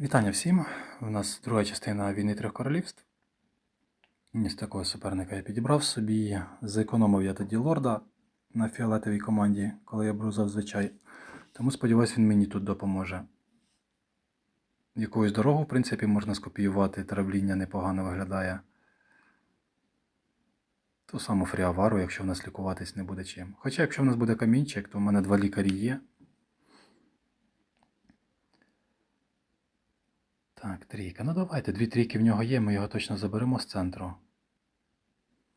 Вітання всім! У нас друга частина війни трьох королівств. Із такого суперника я підібрав собі. Зекономив я тоді лорда на фіолетовій команді, коли я брузав звичай. Тому сподіваюсь, він мені тут допоможе. Якусь дорогу, в принципі, можна скопіювати, травління непогано виглядає. Ту саму фріавару, якщо в нас лікуватись не буде чим. Хоча, якщо в нас буде камінчик, то в мене два лікарі є. Так, трійка. Ну давайте, дві трійки в нього є, ми його точно заберемо з центру.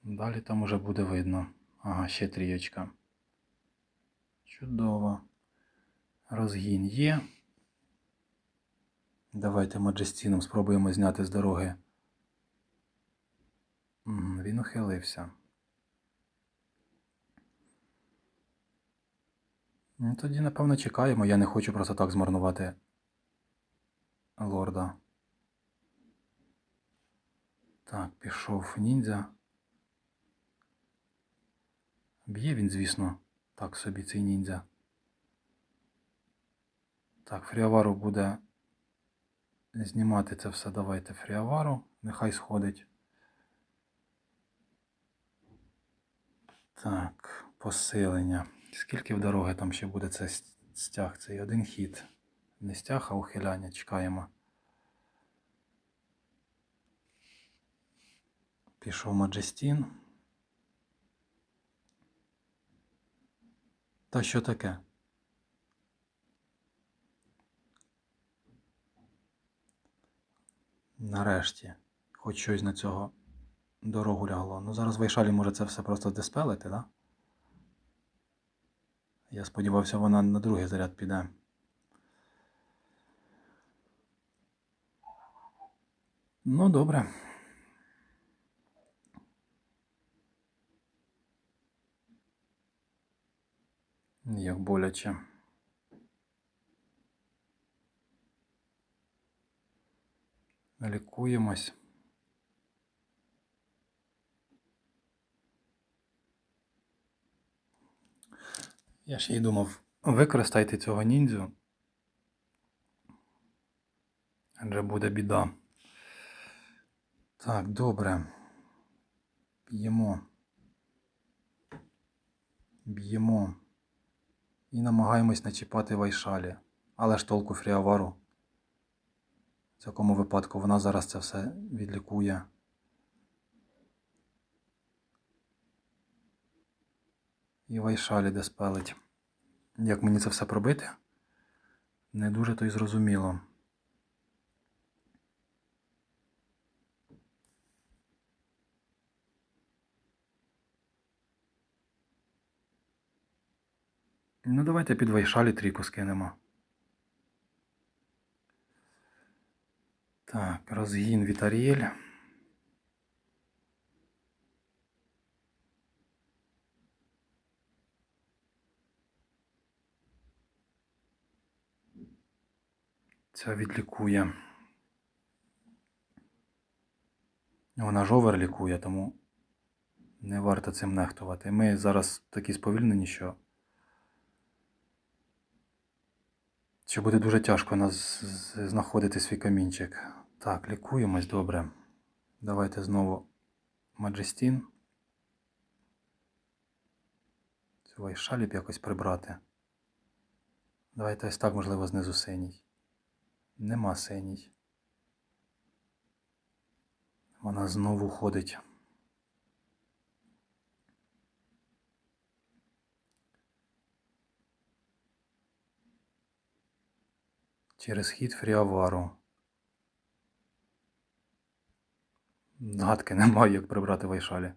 Далі там уже буде видно. Ага, ще трієчка. Чудово. Розгін є. Давайте Маджестіном спробуємо зняти з дороги. Він ухилився. Ну, тоді, напевно, чекаємо. Я не хочу просто так змарнувати лорда. Так, пішов ніндзя. Б'є він, звісно, так собі цей ніндзя. Так, фріавару буде знімати це все. Давайте фріавару. Нехай сходить. Так, посилення. Скільки в дороги там ще буде це стяг? Цей один хід. Не стяг, а ухиляння. Чекаємо. Пішов Маджестін. Та що таке? Нарешті. Хоч щось на цього дорогу лягло. Ну зараз Вайшалі може це все просто диспелити, да? Я сподівався, вона на другий заряд піде. Ну, добре. Як боляче. Лікуємось. Я ще й думав, використайте цього ніндзю. Адже буде біда. Так, добре. Б'ємо. Б'ємо. І намагаємось начіпати вайшалі. Але ж толку фріавару. В цьому випадку вона зараз це все відлікує. І вайшалі де спелить. Як мені це все пробити? Не дуже то й зрозуміло. Ну, давайте під вайшалі трійку скинемо. Так, розгін Вітаріель. Ця відлікує. Вона ж овер лікує, тому не варто цим нехтувати. Ми зараз такі сповільнені, що що буде дуже тяжко нас знаходити свій камінчик. Так, лікуємось добре. Давайте знову Маджестін. Цю вайшалі б якось прибрати. Давайте ось так, можливо, знизу синій. Нема синій. Вона знову ходить. Через хід фріавару. Гадки немає, як прибрати вайшалі.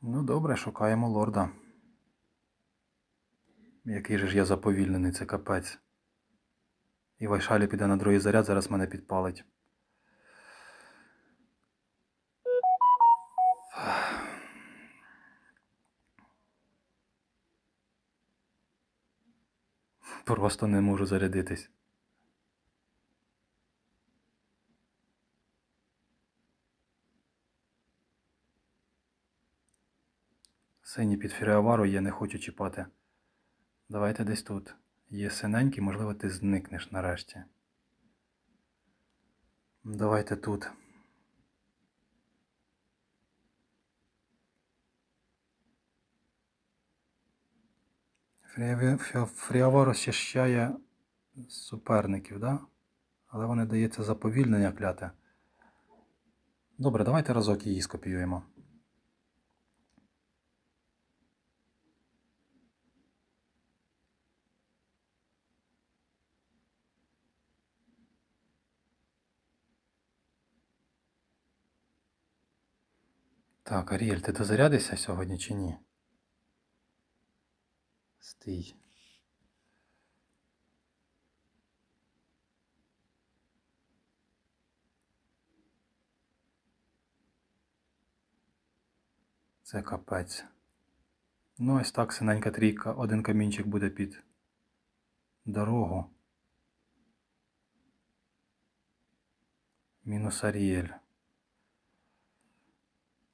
Ну добре, шукаємо лорда. Який же ж я заповільнений, це капець. І Вайшалі піде на другий заряд, зараз мене підпалить. Просто не можу зарядитись. Синій під фіріавару є, не хочу чіпати. Давайте десь тут. Є синенький, можливо, ти зникнеш нарешті. Давайте тут. Фі- розчищає суперників, да? Але вони дається заповільнення кляте. Добре, давайте разок її скопіюємо. Так, Аріель, ти дозарядишся сьогодні чи ні? Стій. Це капець. Ну, ось так, синенька трійка. Один камінчик буде під дорогу. Мінус Аріель.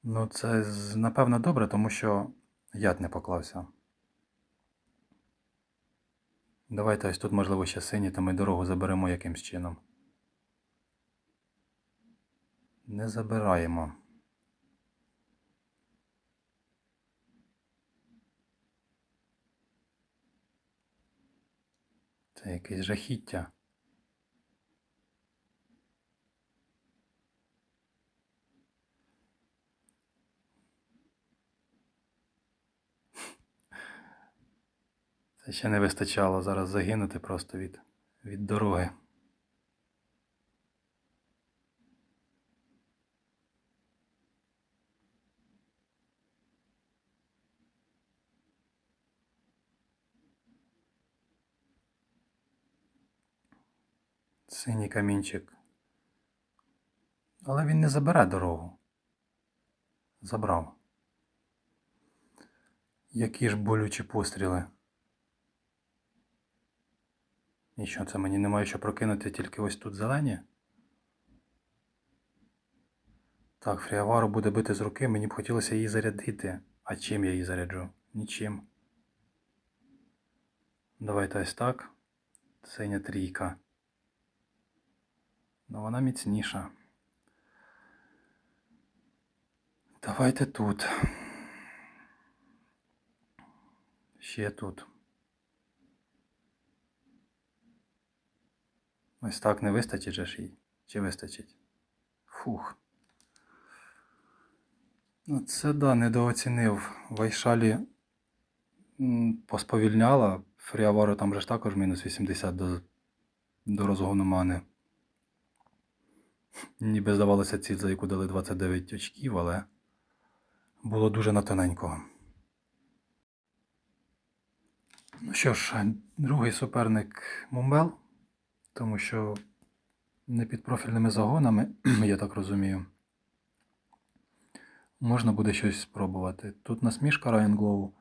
Ну, це напевно добре, тому що яд не поклався. Давайте ось тут, можливо, ще сині, то ми дорогу заберемо якимсь чином. Не забираємо. Це якесь жахіття. Ще не вистачало зараз загинути просто від, від дороги. Синій камінчик. Але він не забере дорогу. Забрав. Які ж болючі постріли. І що це мені немає що прокинути тільки ось тут зелені? Так, Фріавару буде бити з руки, мені б хотілося її зарядити. А чим я її заряджу? Нічим. Давайте ось так. Синя трійка. Ну вона міцніша. Давайте тут. Ще тут. Ось так не вистачить же ж їй. Чи вистачить? Фух. Ну, це да, недооцінив. Вайшалі посповільняла. Фріавару там же ж також мінус 80 до, до розгону мани. Ніби здавалося ціль, за яку дали 29 очків, але було дуже на тоненького. Ну що ж, другий суперник Мумбел, тому що не під профільними загонами, я так розумію. Можна буде щось спробувати. Тут насмішка Glow.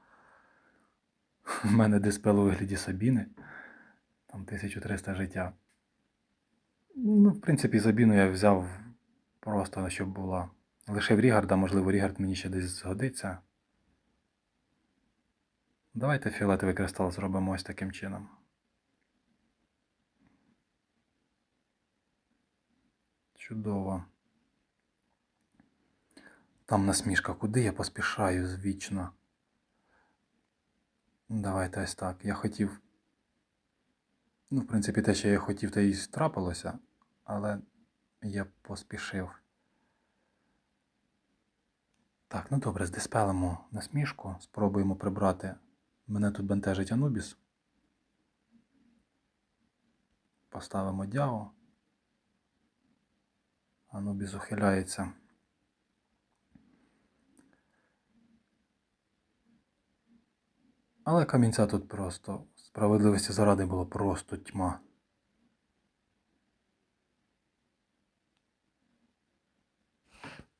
У мене диспел у вигляді Сабіни. Там 1300 життя. Ну, в принципі, Забіну я взяв просто, щоб була. Лишив Рігарда, можливо, Рігард мені ще десь згодиться. Давайте фіолетовий кристал зробимо ось таким чином. Чудово. Там насмішка, куди я поспішаю звічно. Давайте ось так. Я хотів. Ну, в принципі, те, що я хотів, те і трапилося, але я поспішив. Так, ну добре, здиспелимо насмішку, спробуємо прибрати. Мене тут бентежить Анубіс. Поставимо дяо. Анубіс ухиляється. Але камінця тут просто справедливості заради було просто тьма.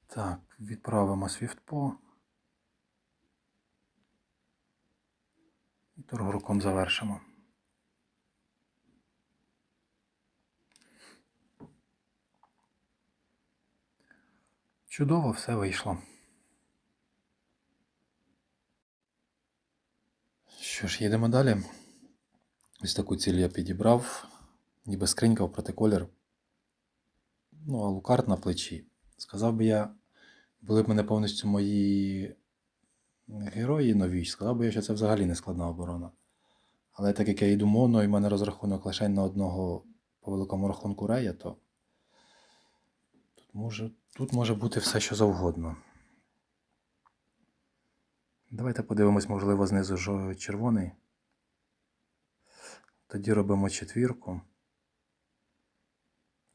Так, відправимо свіфтпо. І торгруком завершимо. Чудово все вийшло. Що ж, їдемо далі. Ось таку ціль я підібрав. Ніби скринька в протиколір. Ну, а лукард на плечі. Сказав би я, були б мене повністю мої герої нові, сказав би я, що це взагалі не складна оборона. Але так як я йду моно, і в мене розрахунок лише на одного по великому рахунку рея, то може, тут може бути все, що завгодно. Давайте подивимось, можливо, знизу жо- червоний. Тоді робимо четвірку.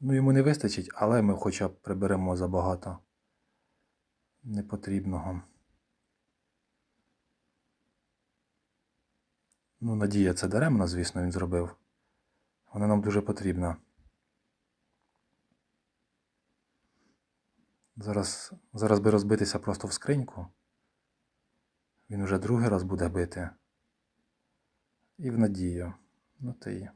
Ну, йому не вистачить, але ми хоча б приберемо забагато непотрібного. Ну, надія це даремно, звісно, він зробив. Вона нам дуже потрібна. Зараз, зараз би розбитися просто в скриньку. Він уже другий раз буде бити. І в надію. Ну ти.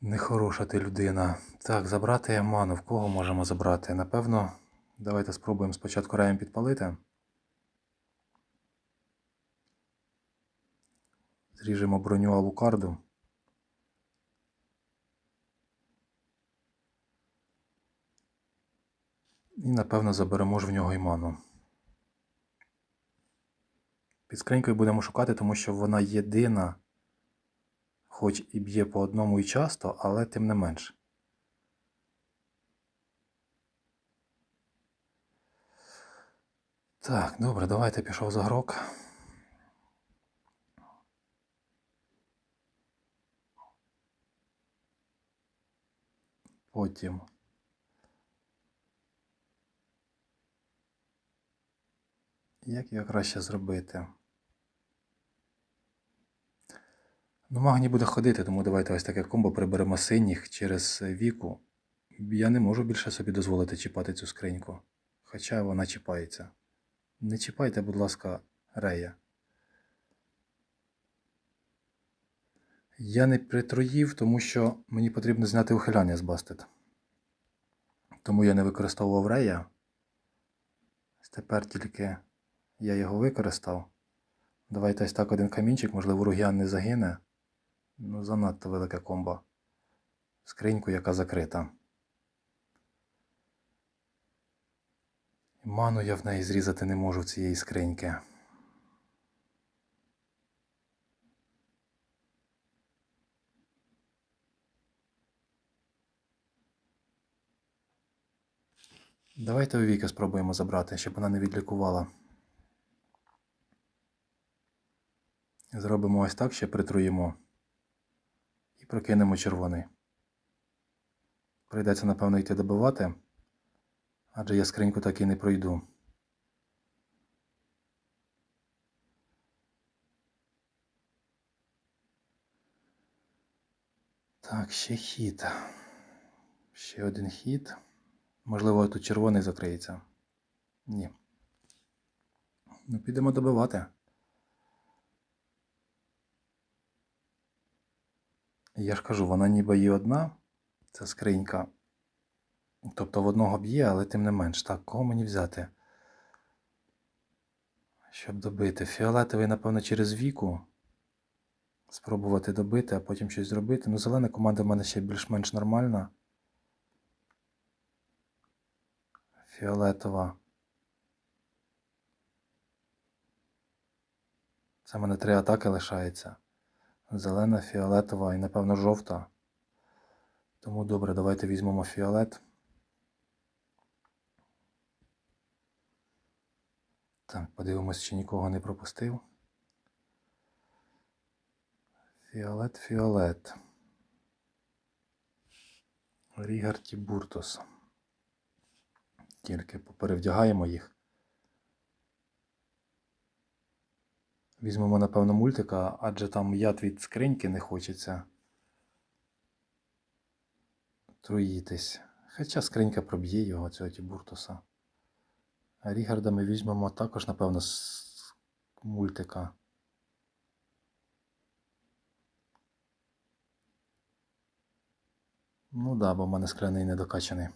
Нехороша ти людина. Так, забрати ману. В кого можемо забрати? Напевно, давайте спробуємо спочатку раєм підпалити. Зріжемо броню Алукарду. І напевно заберемо ж в нього і ману. Під скринькою будемо шукати, тому що вона єдина, хоч і б'є по одному і часто, але тим не менш. Так, добре, давайте пішов за грок. Потім. Як його краще зробити? Ну, Магній буде ходити, тому давайте ось таке комбо приберемо синіх через віку. Я не можу більше собі дозволити чіпати цю скриньку. Хоча вона чіпається. Не чіпайте, будь ласка, рея. Я не притроїв, тому що мені потрібно зняти ухиляння з бастет. Тому я не використовував рея. Тепер тільки я його використав. Давайте ось так один камінчик, можливо, ругіан не загине. Ну, занадто велика комба. Скриньку, яка закрита. Ману я в неї зрізати не можу цієї скриньки. Давайте у Віки спробуємо забрати, щоб вона не відлікувала. Зробимо ось так, ще притруїмо. І прокинемо червоний. Прийдеться, напевно, йти добивати, адже я скриньку так і не пройду. Так, ще хід. Ще один хід. Можливо, тут червоний закриється. Ні. Ну, підемо добивати. Я ж кажу, вона ніби є одна, ця скринька. Тобто в одного б'є, але тим не менш. Так, кого мені взяти? Щоб добити. Фіолетовий, напевно, через віку. Спробувати добити, а потім щось зробити. Ну, зелена команда в мене ще більш-менш нормальна. Фіолетова. Це в мене три атаки лишається. Зелена, фіолетова і, напевно, жовта. Тому добре, давайте візьмемо фіолет. Так, подивимось, чи нікого не пропустив. Фіолет, фіолет. Рігарті Буртос. Тільки поперевдягаємо їх. Візьмемо, напевно, мультика, адже там яд від скриньки не хочеться труїтись. Хоча скринька проб'є його, цього Тібуртуса. А Рігарда ми візьмемо також, напевно, з мультика. Ну да, бо в мене скляний недокачаний.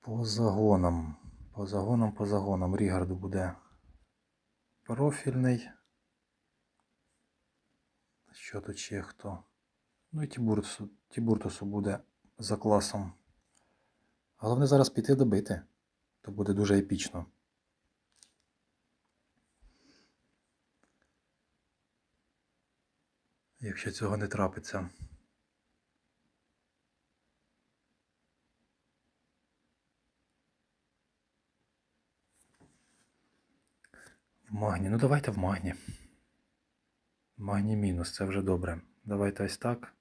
По загонам. По загонам, по загонам. Рігард буде профільний. Що тут ще хто? Ну і Тібуртусу, Тібуртусу буде за класом. Головне зараз піти добити. То буде дуже епічно. Якщо цього не трапиться. Магні. Ну давайте в магні. Магні мінус, це вже добре. Давайте ось так.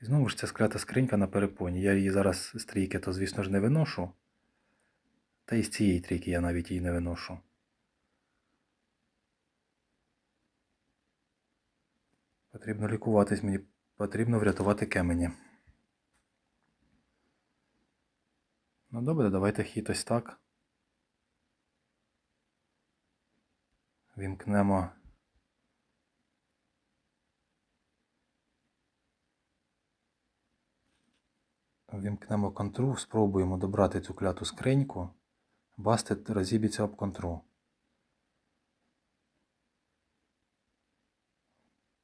І знову ж ця склята скринька на перепоні. Я її зараз з трійки, то, звісно ж, не виношу. Та і з цієї трійки я навіть її не виношу. Потрібно лікуватись, мені потрібно врятувати кемені. Ну добре, давайте хід ось так. Вімкнемо. Вімкнемо контру, спробуємо добрати цю кляту скриньку. Бастет розіб'ється об контру.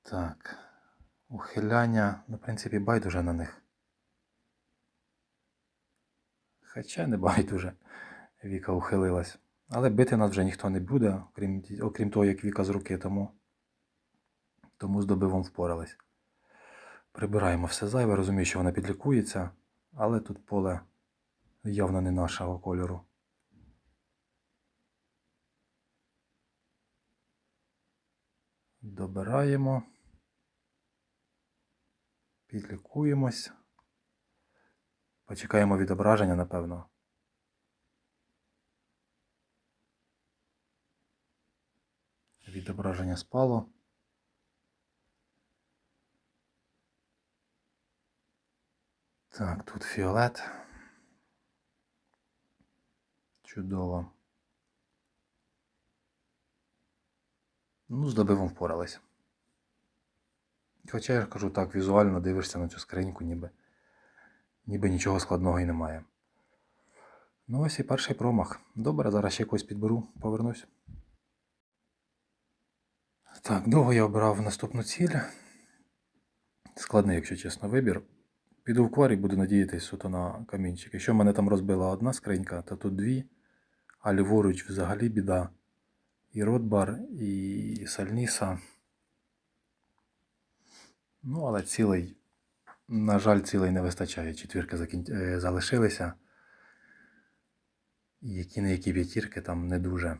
Так. Ухиляння, ну, в принципі, байдуже на них. Хоча не байдуже. Віка ухилилась. Але бити нас вже ніхто не буде, окрім, окрім того, як Віка з руки, тому, тому з добивом впорались. Прибираємо все зайве, розумію, що вона підлікується, але тут поле явно не нашого кольору. Добираємо. Підлікуємось. Почекаємо відображення, напевно. Відображення спало. Так, тут фіолет. Чудово. Ну, з добивом впорались. Хоча я кажу так, візуально дивишся на цю скриньку, ніби, ніби нічого складного і немає. Ну ось і перший промах. Добре, зараз ще якось підберу, повернусь. Так, довго я обирав наступну ціль. Складний, якщо чесно, вибір. Піду в кварі, буду надіятися суто на камінчик. Якщо мене там розбила одна скринька, то тут дві, а ліворуч взагалі біда. І Ротбар, і Сальніса. Ну, але цілий, на жаль, цілий не вистачає. Четвірки закін... е, залишилися. І які не які п'ятірки там не дуже.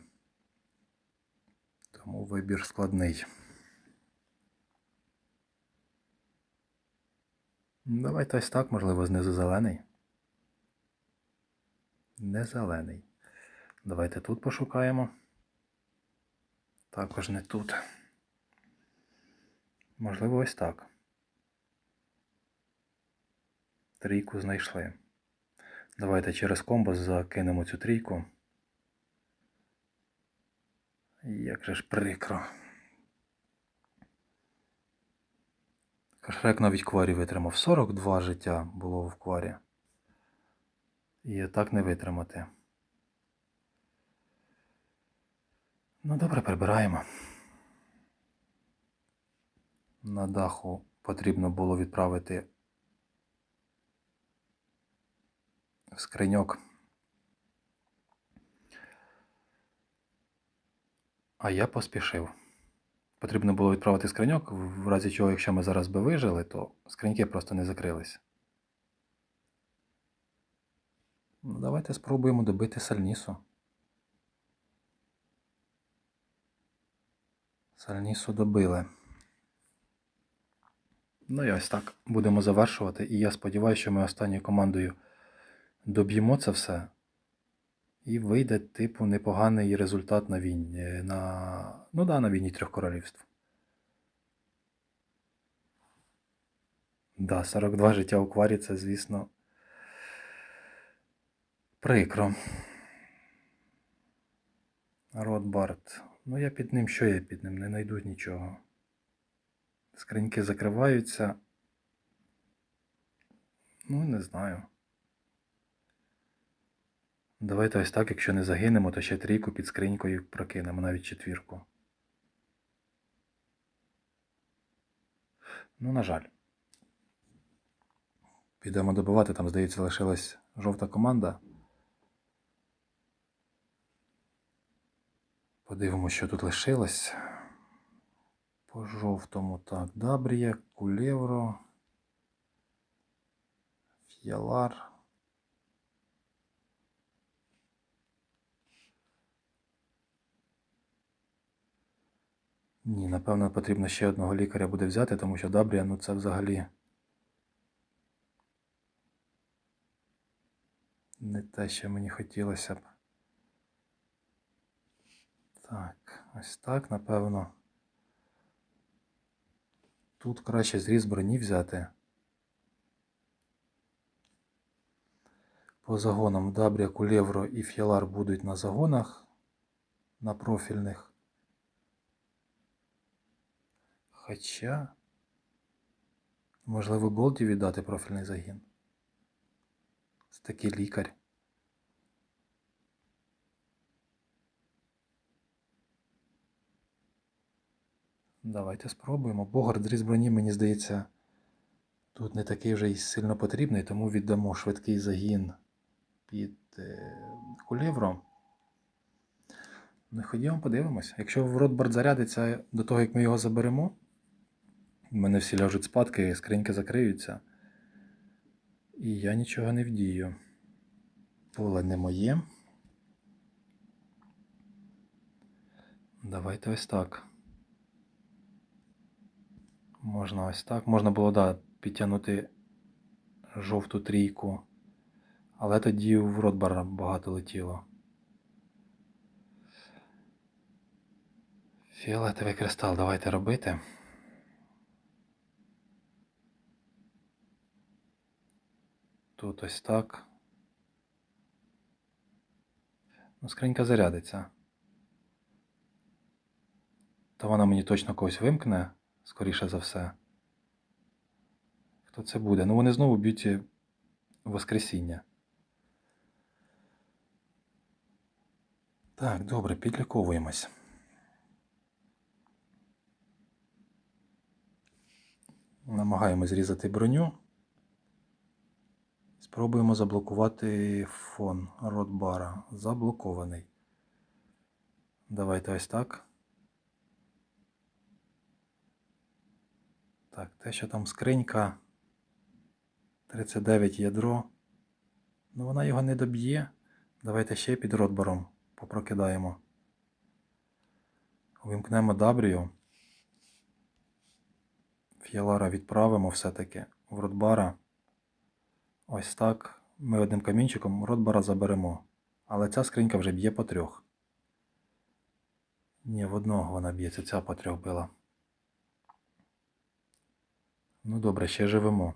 Тому вибір складний. Ну, Давайте ось так, можливо, знизу зелений. Не зелений. Давайте тут пошукаємо. Також не тут. Можливо, ось так. Трійку знайшли. Давайте через комбо закинемо цю трійку. Як же ж прикро. Шрек навіть кварі витримав. 42 життя було в кварі. І так не витримати. Ну добре, прибираємо. На даху потрібно було відправити в скриньок. А я поспішив. Потрібно було відправити скриньок, в разі чого, якщо ми зараз би вижили, то скриньки просто не закрились. Ну, давайте спробуємо добити сальнісу. Сальнісу добили. Ну і ось так будемо завершувати. І я сподіваюся, що ми останньою командою доб'ємо це все. І вийде, типу, непоганий результат на війні. На... Ну да, на війні трьох королівств. Да, 42 життя у кварі це, звісно, прикро. Ротбард. Ну, я під ним, що я під ним? Не знайду нічого. Скриньки закриваються. Ну, не знаю. Давайте ось так, якщо не загинемо, то ще трійку під скринькою прокинемо, навіть четвірку. Ну, на жаль. Підемо добивати, там, здається, лишилась жовта команда. Подивимося, що тут лишилось. По жовтому так. Дабрія, Кулевро, Ф'ялар. Ні, напевно, потрібно ще одного лікаря буде взяти, тому що Дабрія, ну це взагалі не те, що мені хотілося б. Так, ось так, напевно. Тут краще зріз броні взяти. По загонам Дабрія, Кулевро і Ф'ялар будуть на загонах, на профільних. Хоча, можливо, Голді віддати профільний загін. Це такий лікар. Давайте спробуємо. Богард зріз броні, мені здається, тут не такий вже й сильно потрібний, тому віддамо швидкий загін під е, кулівром. Ну, ходімо, подивимось. Якщо в Ротбард зарядиться до того, як ми його заберемо, в мене всі ляжуть спадки, скриньки закриються. І я нічого не вдію. Поле не моє. Давайте ось так. Можна ось так. Можна було, да, підтягнути жовту трійку. Але тоді в Ротбара багато летіло. Фіолетовий кристал давайте робити. Тут ось так. Ну, скринька зарядиться. То вона мені точно когось вимкне, скоріше за все. Хто це буде? Ну вони знову б'ють Воскресіння. Так, добре, підліковуємось. Намагаємось зрізати броню. Спробуємо заблокувати фон ротбара. Заблокований. Давайте ось так. Так, те, що там скринька. 39 ядро. Ну вона його не доб'є. Давайте ще під ротбаром попрокидаємо. Вимкнемо Дабрію. Фіалара відправимо все-таки в Ротбара. Ось так. Ми одним камінчиком Ротбара заберемо. Але ця скринька вже б'є по трьох. Ні, в одного вона б'ється, ця по трьох била. Ну добре, ще живемо.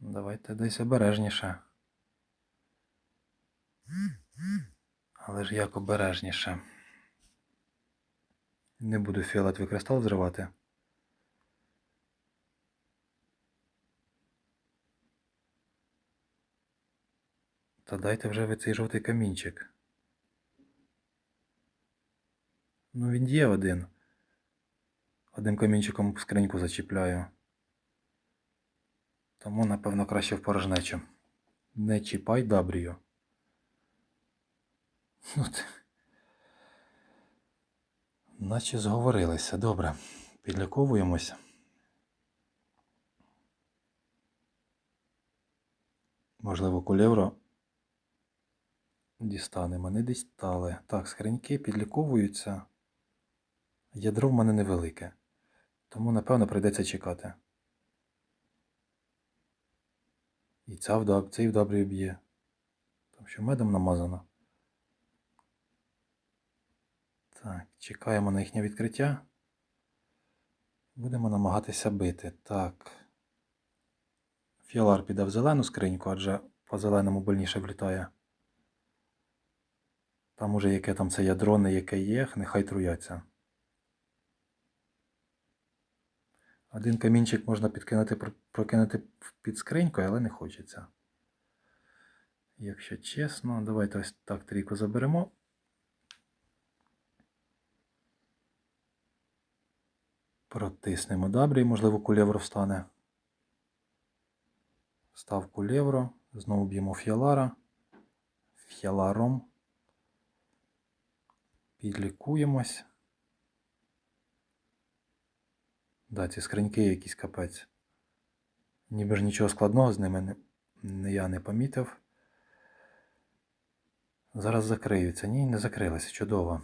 Давайте десь обережніше. Але ж як обережніше. Не буду фіолетовий кристал зривати. Та дайте вже ви цей жовтий камінчик. Ну він є один. Одним камінчиком скриньку зачіпляю. Тому, напевно, краще в порожнечу. Не чіпай дабрію. Ну, ти... Наче зговорилися. Добре. Підліковуємося. Можливо, кулевро дістанемо. Не дістали. Так, скриньки підліковуються. Ядро в мене невелике. Тому, напевно, прийдеться чекати. І ця вдаб, цей вдабрі б'є. Тому що медом намазано. Так, чекаємо на їхнє відкриття. Будемо намагатися бити. Так. Фіолар піде в зелену скриньку, адже по зеленому больніше влітає. Там уже яке там це ядро, не яке є, нехай труяться. Один камінчик можна підкинути, прокинути під скринькою, але не хочеться. Якщо чесно, давайте ось так трійку заберемо. Протиснемо дабрі, можливо, кулєвро встане. Став кулєвро, знову б'ємо фіалара. Фіаларом. Підлікуємось. Да, ці скриньки якийсь капець. Ніби ж нічого складного з ними не, я не помітив. Зараз закриються. Ні, не закрилися. Чудово.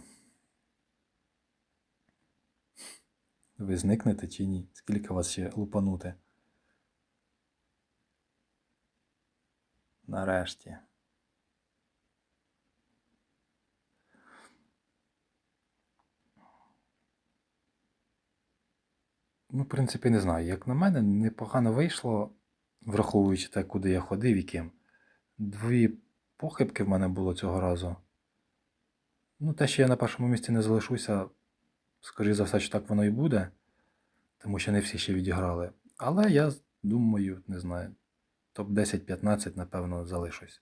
Ви зникнете чи ні? Скільки вас ще лупанути? Нарешті. Ну, в принципі, не знаю. Як на мене, непогано вийшло, враховуючи те, куди я ходив і ким. Дві похибки в мене було цього разу. Ну, те, що я на першому місці не залишуся, скоріше за все, що так воно і буде, тому що не всі ще відіграли. Але я думаю, не знаю, топ-10-15, напевно, залишусь.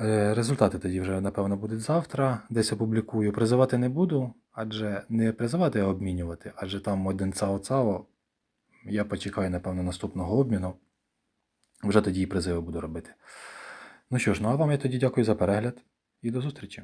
Е, Результати тоді вже, напевно, будуть завтра. Десь опублікую. Призивати не буду, адже не призивати, а обмінювати. Адже там один цао-цао. Я почекаю, напевно, наступного обміну. Вже тоді і призиви буду робити. Ну що ж, ну а вам я тоді дякую за перегляд і до зустрічі.